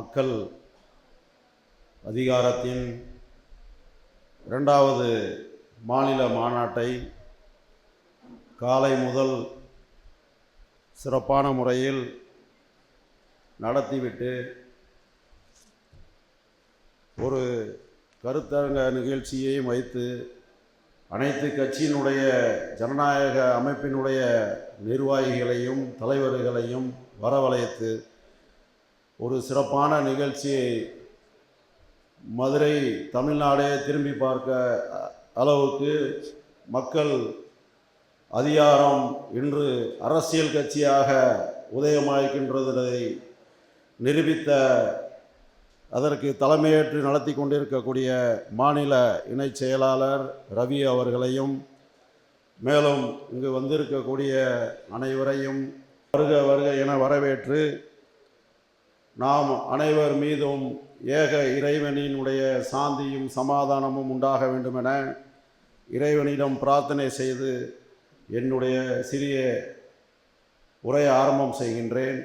மக்கள் அதிகாரத்தின் இரண்டாவது மாநில மாநாட்டை காலை முதல் சிறப்பான முறையில் நடத்திவிட்டு ஒரு கருத்தரங்க நிகழ்ச்சியையும் வைத்து அனைத்து கட்சியினுடைய ஜனநாயக அமைப்பினுடைய நிர்வாகிகளையும் தலைவர்களையும் வரவழைத்து ஒரு சிறப்பான நிகழ்ச்சியை மதுரை தமிழ்நாடே திரும்பி பார்க்க அளவுக்கு மக்கள் அதிகாரம் இன்று அரசியல் கட்சியாக உதயமாயிருக்கின்றதை நிரூபித்த அதற்கு தலைமையேற்று நடத்தி கொண்டிருக்கக்கூடிய மாநில இணைச் செயலாளர் ரவி அவர்களையும் மேலும் இங்கு வந்திருக்கக்கூடிய அனைவரையும் வருக வருக என வரவேற்று நாம் அனைவர் மீதும் ஏக இறைவனினுடைய சாந்தியும் சமாதானமும் உண்டாக வேண்டுமென இறைவனிடம் பிரார்த்தனை செய்து என்னுடைய சிறிய உரையை ஆரம்பம் செய்கின்றேன்.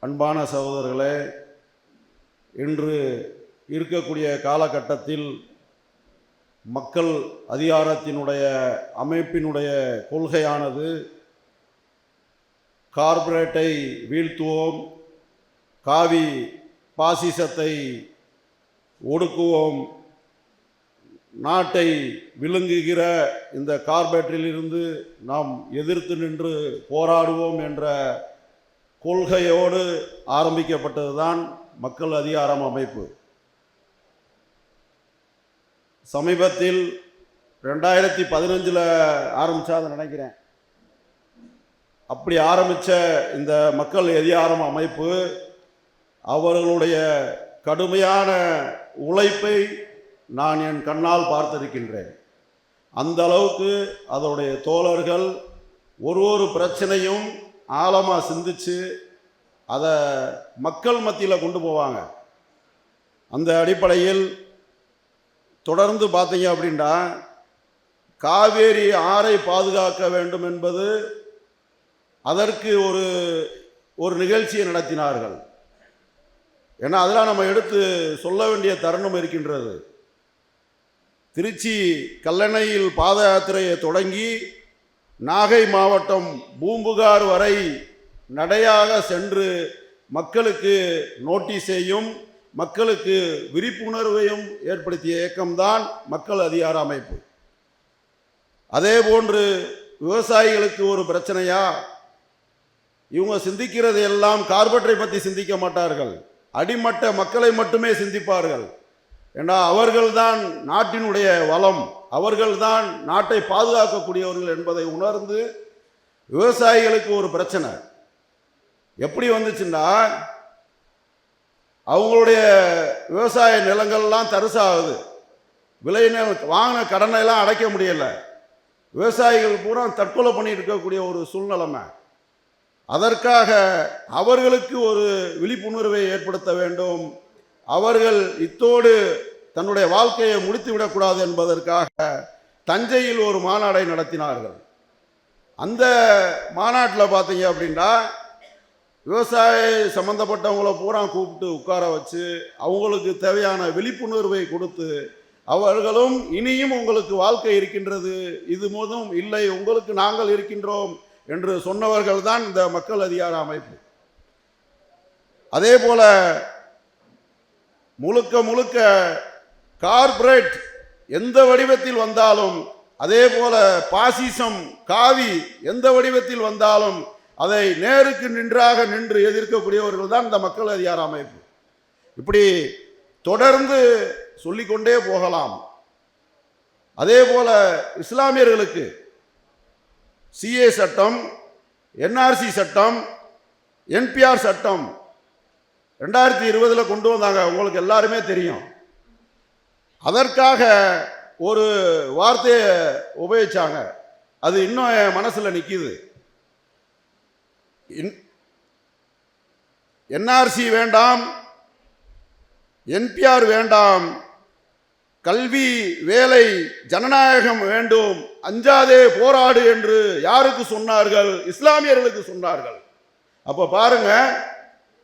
அன்பான சகோதரர்களே இன்று இருக்கக்கூடிய காலகட்டத்தில் மக்கள் அதிகாரத்தினுடைய அமைப்பினுடைய கொள்கையானது கார்ப்பரேட்டை வீழ்த்துவோம் காவி பாசிசத்தை ஒடுக்குவோம் நாட்டை விழுங்குகிற இந்த கார்பரேட்டிலிருந்து நாம் எதிர்த்து நின்று போராடுவோம் என்ற கொள்கையோடு ஆரம்பிக்கப்பட்டதுதான் மக்கள் அதிகாரம் அமைப்பு. சமீபத்தில் ரெண்டாயிரத்தி பதினஞ்சில் ஆரம்பிச்சாத நினைக்கிறேன். அப்படி ஆரம்பித்த இந்த மக்கள் எதிகாரம் அமைப்பு அவர்களுடைய கடுமையான உழைப்பை நான் என் கண்ணால் பார்த்திருக்கின்றேன். அந்த அளவுக்கு அதனுடைய தோழர்கள் ஒரு ஒரு பிரச்சனையும் ஆழமாக சிந்திச்சு அதை மக்கள் மத்தியில் கொண்டு போவாங்க. அந்த அடிப்படையில் தொடர்ந்து பார்த்தீங்க அப்படின்னா காவேரி ஆறை பாதுகாக்க வேண்டும் என்பது அதற்கு ஒரு ஒரு நிகழ்ச்சியை நடத்தினார்கள். ஏன்னா அதெல்லாம் நம்ம எடுத்து சொல்ல வேண்டிய தருணம் இருக்கின்றது. திருச்சி கல்லணையில் பாத யாத்திரையை தொடங்கி நாகை மாவட்டம் பூம்புகார் வரை நடையாக சென்று மக்களுக்கு நோட்டீஸையும் மக்களுக்கு விழிப்புணர்வையும் ஏற்படுத்திய இயக்கம்தான் மக்கள் அதிகார அமைப்பு. அதே போன்று விவசாயிகளுக்கு ஒரு பிரச்சனையாக இவங்க சிந்திக்கிறது எல்லாம் கார்பரேட்டை பற்றி சிந்திக்க மாட்டார்கள். அடிமட்ட மக்களை மட்டுமே சிந்திப்பார்கள். ஏன்னா அவர்கள்தான் நாட்டினுடைய வளம். அவர்கள்தான் நாட்டை பாதுகாக்கக்கூடியவர்கள் என்பதை உணர்ந்து விவசாயிகளுக்கு ஒரு பிரச்சனை. எப்படி வந்துச்சுன்னா அவங்களுடைய விவசாய நிலங்கள்லாம் தரிசாகுது. விளை நில வாங்கின கடனை எல்லாம் அடைக்க முடியலை. விவசாயிகள் பூரா தற்கொலை பண்ணிட்டு இருக்கக்கூடிய ஒரு சூழ்நிலைமை. அதற்காக அவர்களுக்கு ஒரு விழிப்புணர்வை ஏற்படுத்த வேண்டும். அவர்கள் இத்தோடு தன்னுடைய வாழ்க்கையை முடித்து விடக்கூடாது என்பதற்காக தஞ்சையில் ஒரு மாநாடை நடத்தினார்கள். அந்த மாநாட்டில் பார்த்தீங்க அப்படின்னா விவசாய சம்மந்தப்பட்டவங்கள பூரா கூப்பிட்டு உட்கார வச்சு அவங்களுக்கு தேவையான விழிப்புணர்வை கொடுத்து அவர்களும் இனியும் உங்களுக்கு வாழ்க்கை இருக்கின்றது இது மோதும் இல்லை உங்களுக்கு நாங்கள் இருக்கின்றோம் என்று சொன்னவர்கள் தான் இந்த மக்கள் அதிகார அமைப்பு. அதே போல முழுக்க முழுக்க கார்ப்பரேட் எந்த வடிவத்தில் வந்தாலும் அதே போல பாசிசம் காவி எந்த வடிவத்தில் வந்தாலும் அதை நேருக்கு நின்றாக நின்று எதிர்க்கக்கூடியவர்கள் தான் இந்த மக்கள் அதிகார அமைப்பு. இப்படி தொடர்ந்து சொல்லிக்கொண்டே போகலாம். அதே போல இஸ்லாமியர்களுக்கு சிஏ சட்டம் என்ஆர்சி சட்டம் என்பிஆர் சட்டம் ரெண்டாயிரத்தி இருபதில் கொண்டு வந்தாங்க. உங்களுக்கு எல்லாருமே தெரியும். அதற்காக ஒரு வார்த்தையை உபயோகிச்சாங்க. அது இன்னும் என் மனசில் நிற்கிது என்ஆர்சி வேண்டாம் என்பிஆர் வேண்டாம் கல்வி வேலை ஜனநாயகம் வேண்டும் அஞ்சாதே போராடு என்று யாருக்கு சொன்னார்கள்? இஸ்லாமியர்களுக்கு சொன்னார்கள். அப்போ பாருங்க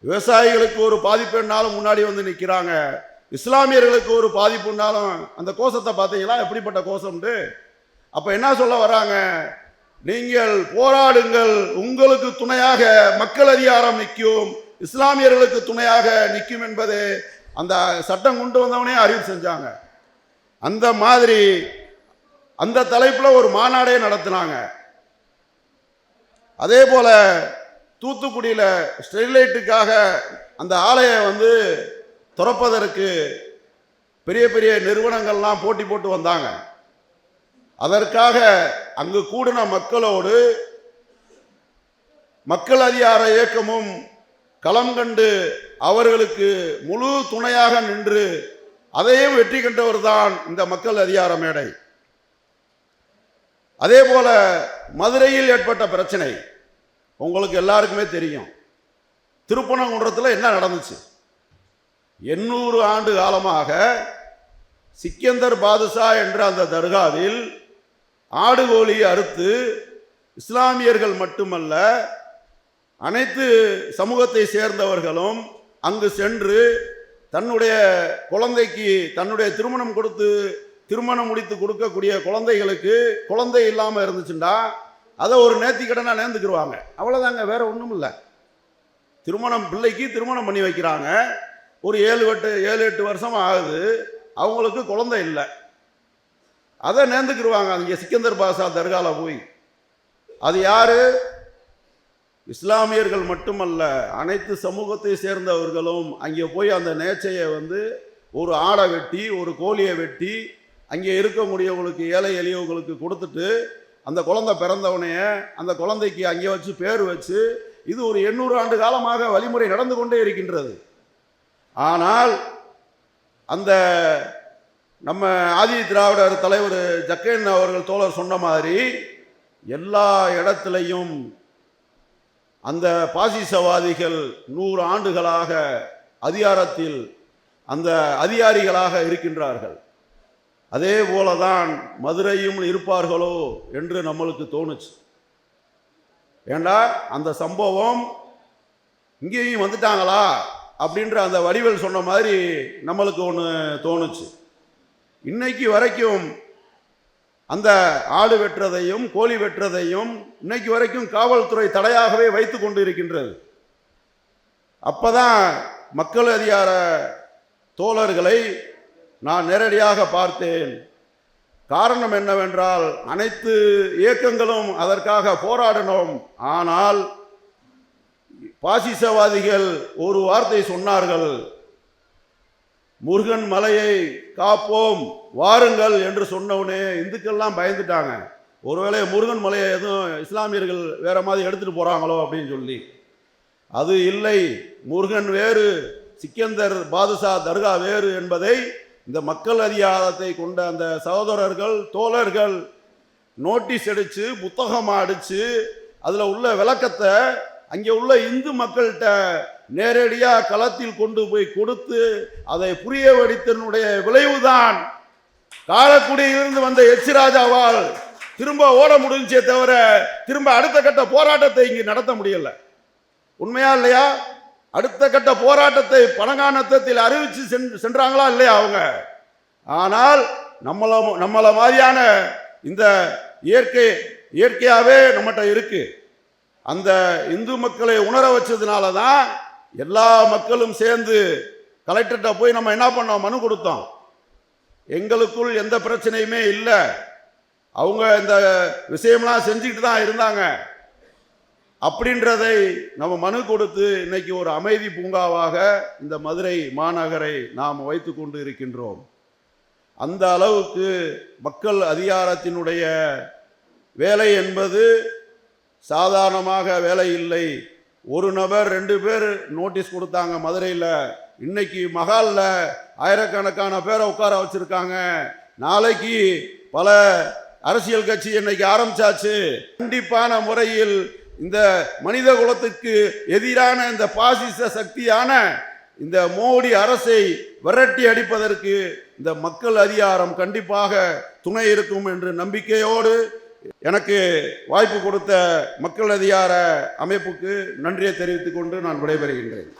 விவசாயிகளுக்கு ஒரு பாதிப்புனாலும் முன்னாடி வந்து நிற்கிறாங்க இஸ்லாமியர்களுக்கு ஒரு பாதிப்புனாலும் அந்த கோஷத்தை பார்த்தீங்களா? எப்படிப்பட்ட கோஷம்ட்டு அப்போ என்ன சொல்ல வராங்க? நீங்கள் போராடுங்கள் உங்களுக்கு துணையாக மக்கள் அதிகாரம் நிற்கும் இஸ்லாமியர்களுக்கு துணையாக நிற்கும் என்பது அந்த சட்டம் கொண்டு வந்தவனே அறிவு செஞ்சாங்க. அந்த மாதிரி அந்த தலைப்பில் ஒரு மாநாடே நடத்தினாங்க. அதே போல் தூத்துக்குடியில் ஸ்டெர்லைட்டுக்காக அந்த ஆலையை வந்து திறப்பதற்கு பெரிய பெரிய நிறுவனங்கள்லாம் போட்டி போட்டு வந்தாங்க. அதற்காக அங்கு கூடின மக்களோடு மக்கள் அதிகார இயக்கமும் களம் கண்டு அவர்களுக்கு முழு துணையாக நின்று அதையும் வெற்றி கண்டவர் தான் இந்த மக்கள் அதிகார மேடை. அதே போல மதுரையில் ஏற்பட்ட பிரச்சனை உங்களுக்கு எல்லாருக்குமே தெரியும். திருப்பனங்குன்றத்தில் என்ன நடந்துச்சு? எண்ணூறு ஆண்டு காலமாக சிக்கந்தர் பாதுஷா என்ற அந்த தர்காவில் ஆடுகோழி அறுத்து இஸ்லாமியர்கள் மட்டுமல்ல அனைத்து சமூகத்தை சேர்ந்தவர்களும் அங்கு சென்று தன்னுடைய குழந்தைக்கு தன்னுடைய திருமணம் கொடுத்து திருமணம் முடித்து கொடுக்கக்கூடிய குழந்தைகளுக்கு குழந்தை இல்லாமல் இருந்துச்சுன்னா அதை ஒரு நேர்த்திக்கடனாக நேர்ந்துக்கிடுவாங்க அவ்வளோதாங்க வேற ஒன்றும் இல்லை. திருமணம் பிள்ளைக்கு திருமணம் பண்ணி வைக்கிறாங்க. ஒரு ஏழு எட்டு ஏழு எட்டு வருஷம் ஆகுது. அவங்களுக்கு குழந்தை இல்லை. அதை நேர்ந்துக்கிடுவாங்க அங்கே சிக்கந்தர் பாஷா தர்கால போய். அது யார்? இஸ்லாமியர்கள் மட்டுமல்ல அனைத்து சமூகத்தை சேர்ந்தவர்களும் அங்கே போய் அந்த நேச்சையை வந்து ஒரு ஆடை வெட்டி ஒரு கோழியை வெட்டி அங்கே இருக்கக்கூடியவங்களுக்கு ஏழை எளியவங்களுக்கு கொடுத்துட்டு அந்த குழந்தை பிறந்தவனைய அந்த குழந்தைக்கு அங்கே வச்சு பேர் வச்சு இது ஒரு எண்ணூறு ஆண்டு காலமாக வழிமுறை நடந்து கொண்டே இருக்கின்றது. ஆனால் அந்த நம்ம ஆதி திராவிடர் தலைவர் ஜக்கையன் அவர்கள் தோழர் சொன்ன மாதிரி எல்லா இடத்துலையும் அந்த பாசிசவாதிகள் நூறு ஆண்டுகளாக அதிகாரத்தில் அந்த அதிகாரிகளாக இருக்கின்றார்கள். அதே போலதான் மதுரையும் இருப்பார்களோ என்று நம்மளுக்கு தோணுச்சு. ஏண்டா? அந்த சம்பவம் இங்கேயும் வந்துட்டாங்களா? அப்படின்ற அந்த வடிவல் சொன்ன மாதிரி நம்மளுக்கு ஒன்று தோணுச்சு. இன்னைக்கு வரைக்கும் அந்த ஆடு வெட்டுறதையும் கோழி வெட்டுறதையும் இன்னைக்கு வரைக்கும் காவல்துறை தடையாகவே வைத்து கொண்டு இருக்கின்றது அப்பதான் மக்கள் அதிகார தோழர்களை நான் நேரடியாக பார்த்தேன். காரணம் என்னவென்றால் அனைத்து இயக்கங்களும் அதற்காக போராடினோம். ஆனால் பாசிசவாதிகள் ஒரு வார்த்தை சொன்னார்கள். முருகன் மலையை காப்போம் வாருங்கள் என்று சொன்னவுனே இந்துக்கள்லாம் பயந்துட்டாங்க. ஒருவேளை முருகன் மலையை எதுவும் இஸ்லாமியர்கள் வேறு மாதிரி எடுத்துகிட்டு போகிறாங்களோ அப்படின்னு சொல்லி. அது இல்லை முருகன் வேறு சிக்கந்தர் பாதுஷா தர்கா வேறு என்பதை இந்த மக்கள் அதிகாரத்தை கொண்ட அந்த சகோதரர்கள் தோழர்கள் நோட்டீஸ் அடித்து புத்தகமாக அடித்து அதில் உள்ள விளக்கத்தை அங்கே உள்ள இந்து மக்கள்கிட்ட நேரடியாக களத்தில் கொண்டு போய் கொடுத்து அதை புரிய வடித்தனுடைய விளைவுதான். காரக்குடியிலிருந்து வந்த எச்சிராஜாவால் திரும்ப ஓட முடிஞ்சே தவிர திரும்ப அடுத்த கட்ட போராட்டத்தை இங்கு நடத்த முடியல. உண்மையா இல்லையா? அடுத்த கட்ட போராட்டத்தை பணங்கானத்தத்தில் அறிவிச்சு சென்- சென்றாங்களா இல்லையா அவங்க? ஆனால் நம்மளை நம்மளை மாதிரியான இந்த இயற்கை இயற்கையாகவே நம்மகிட்ட இருக்குது அந்த இந்து மக்களை உணர வச்சதுனால தான் எல்லா மக்களும் சேர்ந்து கலெக்டர்கிட்ட போய் நம்ம என்ன பண்ணோம்? மனு கொடுத்தோம். எங்களுக்குள் எந்த பிரச்சனையுமே இல்லை. அவங்க இந்த விஷயம்லாம் செஞ்சுக்கிட்டு தான் இருந்தாங்க. அப்படின்றதை நம்ம மனு கொடுத்து இன்னைக்கு ஒரு அமைதி பூங்காவாக இந்த மதுரை மாநகரை நாம் வைத்து கொண்டு இருக்கின்றோம். அந்த அளவுக்கு மக்கள் அதிகாரத்தினுடைய வேலை என்பது சாதாரணமாக வேலை இல்லை. ஒரு நபர் ரெண்டு பேர் நோட்டீஸ் கொடுத்தாங்க மதுரையில். இன்னைக்கு மகாலில் ஆயிரக்கணக்கான பேரை உட்கார வச்சுருக்காங்க. நாளைக்கு பல அரசியல் கட்சி இன்னைக்கு ஆரம்பிச்சாச்சு. கண்டிப்பான முறையில் இந்த மனித குலத்துக்கு எதிரான இந்த பாசிச சக்தியான இந்த மோடி அரசை விரட்டி அடிப்பதற்கு இந்த மக்கள் அதிகாரம் கண்டிப்பாக துணை இருக்கும் என்று நம்பிக்கையோடு எனக்கு வாய்ப்பு கொடுத்த மக்கள் அதிகார அமைப்புக்கு நன்றியை தெரிவித்துக் கொண்டு நான் விடைபெறுகின்றேன்.